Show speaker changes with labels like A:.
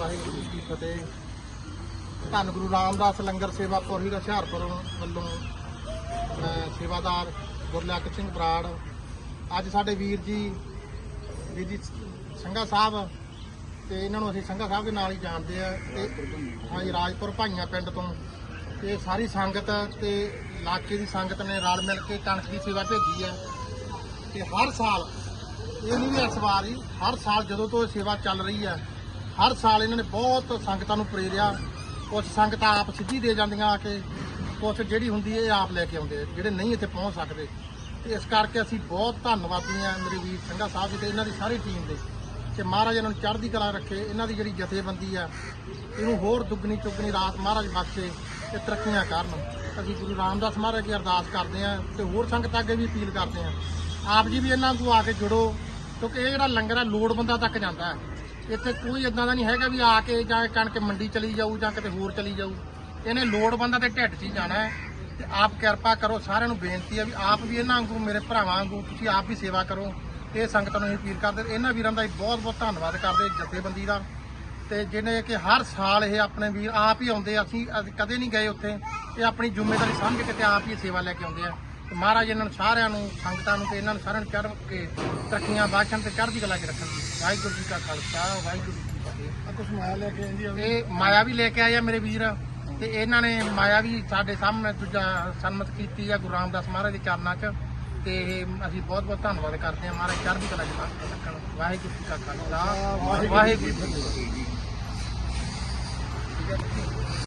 A: ਵਾਹਿਗੁਰੂ ਜੀ ਕੀ ਫਤਿਹ। ਧੰਨ ਗੁਰੂ ਰਾਮਦਾਸ ਲੰਗਰ ਸੇਵਾ ਕੋਹੀ ਹੁਸ਼ਿਆਰਪੁਰ ਵੱਲੋਂ ਸੇਵਾਦਾਰ ਗੁਰਲੱਖ ਸਿੰਘ ਬਰਾੜ। ਅੱਜ ਸਾਡੇ ਵੀਰ ਜੀ ਵੀਰ ਜੀ ਸੰਘਾ ਸਾਹਿਬ ਤੇ ਇਹਨਾਂ ਨੂੰ ਅਸੀਂ ਸੰਘਾ ਸਾਹਿਬ ਦੇ ਨਾਲ ਹੀ ਜਾਣਦੇ ਆ ਤੇ ਹਾਂਜੀ ਰਾਜਪੁਰ ਭਾਈਆਂ ਪਿੰਡ ਤੋਂ। ਤੇ ਸਾਰੀ ਸੰਗਤ ਤੇ ਇਲਾਕੇ ਦੀ ਸੰਗਤ ਨੇ ਰਲ ਮਿਲ ਕੇ ਕਣਕ ਦੀ ਸੇਵਾ ਭੇਜੀ ਆ ਤੇ ਹਰ ਸਾਲ, ਇਹ ਨਹੀਂ ਵੀ ਇਸ ਵਾਰ ਹੀ, ਹਰ ਸਾਲ ਜਦੋਂ ਤੋਂ ਇਹ ਸੇਵਾ ਚੱਲ ਰਹੀ ਆ ਹਰ ਸਾਲ ਇਹਨਾਂ ਨੇ ਬਹੁਤ ਸੰਗਤਾਂ ਨੂੰ ਪ੍ਰੇਰਿਆ। ਕੁਝ ਸੰਗਤਾਂ ਆਪ ਸਿੱਧੀ ਦੇ ਜਾਂਦੀਆਂ ਆ ਕੇ ਕੁਝ ਜਿਹੜੀ ਹੁੰਦੀ ਹੈ ਇਹ ਆਪ ਲੈ ਕੇ ਆਉਂਦੇ ਜਿਹੜੇ ਨਹੀਂ ਇੱਥੇ ਪਹੁੰਚ ਸਕਦੇ। ਤੇ ਇਸ ਕਰਕੇ ਅਸੀਂ ਬਹੁਤ ਧੰਨਵਾਦੀ ਆ ਮੇਰੇ ਵੀਰ ਸਿੰਘਾ ਸਾਹਿਬ ਜੀ ਤੇ ਇਹਨਾਂ ਦੀ ਸਾਰੀ ਟੀਮ ਦੇ, ਕਿ ਮਹਾਰਾਜ ਇਹਨਾਂ ਨੂੰ ਚੜ੍ਹਦੀ ਕਲਾ ਰੱਖੇ, ਇਹਨਾਂ ਦੀ ਜਿਹੜੀ ਜਥੇਬੰਦੀ ਆ, ਇਹਨੂੰ ਹੋਰ ਦੁੱਗਣੀ ਚੁੱਗਣੀ ਰਾਤ ਮਹਾਰਾਜ ਬਖਸ਼ੇ ਤੇ ਤਰੱਕੀਆਂ ਕਰਨ। ਅਸੀਂ ਗੁਰੂ ਰਾਮਦਾਸ ਮਹਾਰਾਜ ਦੀ ਅਰਦਾਸ ਕਰਦੇ ਆ ਤੇ ਹੋਰ ਸੰਗਤਾਂ ਅੱਗੇ ਵੀ ਅਪੀਲ ਕਰਦੇ ਆ। ਆਪ ਜੀ ਵੀ ਇਹਨਾਂ ਨੂੰ ਆ ਕੇ ਜੁੜੋ, ਕਿਉਂਕਿ ਇਹ ਜਿਹੜਾ ਲੰਗਰ ਆ, ਲੋੜਵੰਦਾਂ ਤੱਕ ਜਾਂਦਾ ਹੈ। ਇੱਥੇ ਕੋਈ ਇਦਾਂ ਦਾ ਨਹੀਂ ਹੈਗਾ ਵੀ ਆ ਕੇ ਜਾਂ ਕਣਕ ਮੰਡੀ ਚਲੀ ਜਾਊ ਜਾਂ ਕਿਤੇ ਹੋਰ ਚਲੀ ਜਾਊ। ਇਹਨੇ ਲੋੜਵੰਦਾਂ ਦੇ ਢਿੱਡ 'ਚ ਹੀ ਜਾਣਾ ਹੈ ਤੇ ਆਪ ਕਿਰਪਾ ਕਰੋ, ਸਾਰਿਆਂ ਨੂੰ ਬੇਨਤੀ ਹੈ ਵੀ ਆਪ ਵੀ ਇਹਨਾਂ ਵਾਂਗੂ, ਮੇਰੇ ਭਰਾਵਾਂ ਵਾਂਗੂ ਤੁਸੀਂ ਆਪ ਵੀ ਸੇਵਾ ਕਰੋ। ਇਹ ਸੰਗਤਾਂ ਨੂੰ ਅਸੀਂ ਅਪੀਲ ਕਰਦੇ ਇਹਨਾਂ ਵੀਰਾਂ ਦਾ ਅਸੀਂ ਬਹੁਤ ਬਹੁਤ ਧੰਨਵਾਦ ਕਰਦੇ ਜਥੇਬੰਦੀ ਦਾ। ਤੇ ਜਿਹਨੇ ਕਿ ਹਰ ਸਾਲ ਇਹ ਆਪਣੇ ਵੀਰ ਆਪ ਹੀ ਆਉਂਦੇ ਅਸੀਂ ਕਦੇ ਨਹੀਂ ਗਏ ਉੱਥੇ। ਇਹ ਆਪਣੀ ਜ਼ਿੰਮੇਵਾਰੀ ਸਮਝ ਕੇ ਤੇ ਆਪ ਹੀ ਸੇਵਾ ਲੈ ਕੇ ਆਉਂਦੇ ਆ। ਮਹਾਰਾਜ ਇਹਨਾਂ ਨੂੰ ਸਾਰਿਆਂ ਨੂੰ ਸੰਗਤਾਂ ਨੂੰ ਤੇ ਇਹਨਾਂ ਨੂੰ ਸਾਰਿਆਂ ਨੂੰ ਚੜ੍ਹ ਕੇ ਤਰੱਕੀਆਂ ਬਾਸ਼ਣ ਤੇ ਚੜ੍ਹਦੀ ਕਲਾ 'ਚ ਰੱਖਣ ਵਾਹਿਗੁਰੂ ਜੀ ਕਾ ਖਾਲਸਾ ਵਾਹਿਗੁਰੂ ਜੀ ਕੀ ਫਤਿਹ।
B: ਆ ਕੁਛ ਮਾਇਆ ਲੈ ਕੇ ਆਂਦੀ ਆ
A: ਇਹ ਮਾਇਆ ਵੀ ਲੈ ਕੇ ਆਏ ਆ ਮੇਰੇ ਵੀਰ। ਤੇ ਇਹਨਾਂ ਨੇ ਮਾਇਆ ਵੀ ਸਾਡੇ ਸਾਹਮਣੇ ਦੂਜਾ ਸਨਮਤ ਕੀਤੀ ਆ ਗੁਰੂ ਰਾਮਦਾਸ ਮਹਾਰਾਜ ਦੇ ਚਰਨਾਂ 'ਚ। ਤੇ ਇਹ ਅਸੀਂ ਬਹੁਤ ਬਹੁਤ ਧੰਨਵਾਦ ਕਰਦੇ ਹਾਂ ਮਹਾਰਾਜ ਚੜ੍ਹਦੀ ਕਲਾ 'ਚ ਰੱਖਣ ਵਾਹਿਗੁਰੂ ਜੀ ਕਾ ਖਾਲਸਾ ਵਾਹਿਗੁਰੂ ਜੀ ਕੀ ਫਤਿਹ।